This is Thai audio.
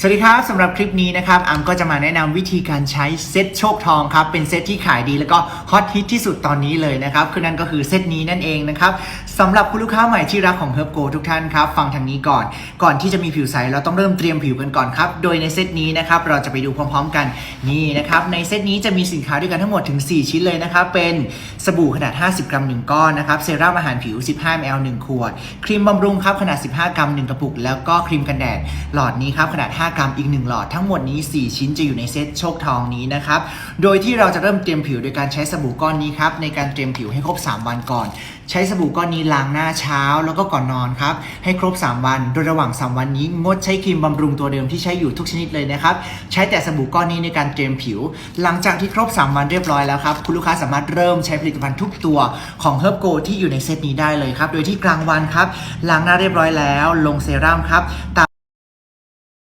สวัสดีครับสำหรับคลิปนี้นะครับอัมก็จะมาแนะนำวิธีการใช้เซตโชคทองครับเป็นเซตที่ขายดีแล้วก็ฮอตฮิตที่สุดตอนนี้เลยนะครับคือนั่นก็คือเซตนี้นั่นเองนะครับสำหรับคุณลูกค้าใหม่ที่รักของ Herb Go ทุกท่านครับฟังทางนี้ก่อน ก่อนที่จะมีผิวใสเราต้องเริ่มเตรียมผิวกันก่อนครับโดยในเซตนี้นะครับเราจะไปดูพร้อมๆกันนี่นะครับในเซตนี้จะมีสินค้าด้วยกันทั้งหมดถึง 4 ชิ้นเลยนะครับเป็นสบู่ขนาด 50 กรัม 1 ก้อนนะครับเซรั่มอาหารผิว 15 ml 1 ขวด ครีมบำรุงครับขนาด 15 กรัม 1 กระปุก แล้วก็ครีมกันแดดหลอดนี้ครับขนาด5 กรัมอีก 1 หลอด ทั้งหมดนี้ 4 ชิ้นจะอยู่ในเซตโชคทองนี้นะครับ โดยที่เราจะเริ่มเตรียมผิวโดยการใช้สบู่ก้อนนี้ครับในการเตรียมผิวให้ครบ 3 วันก่อน ใช้สบู่ก้อนนี้ล้างหน้าเช้าแล้วก็ก่อนนอนครับให้ครบ 3 วัน โดยระหว่าง 3 วันนี้งดใช้ครีมบำรุงตัวเดิมที่ใช้อยู่ทุกชนิดเลยนะครับใช้แต่สบู่ก้อนนี้ในการเตรียมผิว หลังจากที่ครบ 3 วันเรียบร้อยแล้วครับคุณลูกค้าสามารถเริ่มใช้ผลิตภัณฑ์ทุกตัวของ Herb Go ที่อยู่ในเซตนี้ได้เลยครับโดยที่กลางวันครับล้างหน้าเรียบร้อยแล้ว ลงเซรั่มครับตาม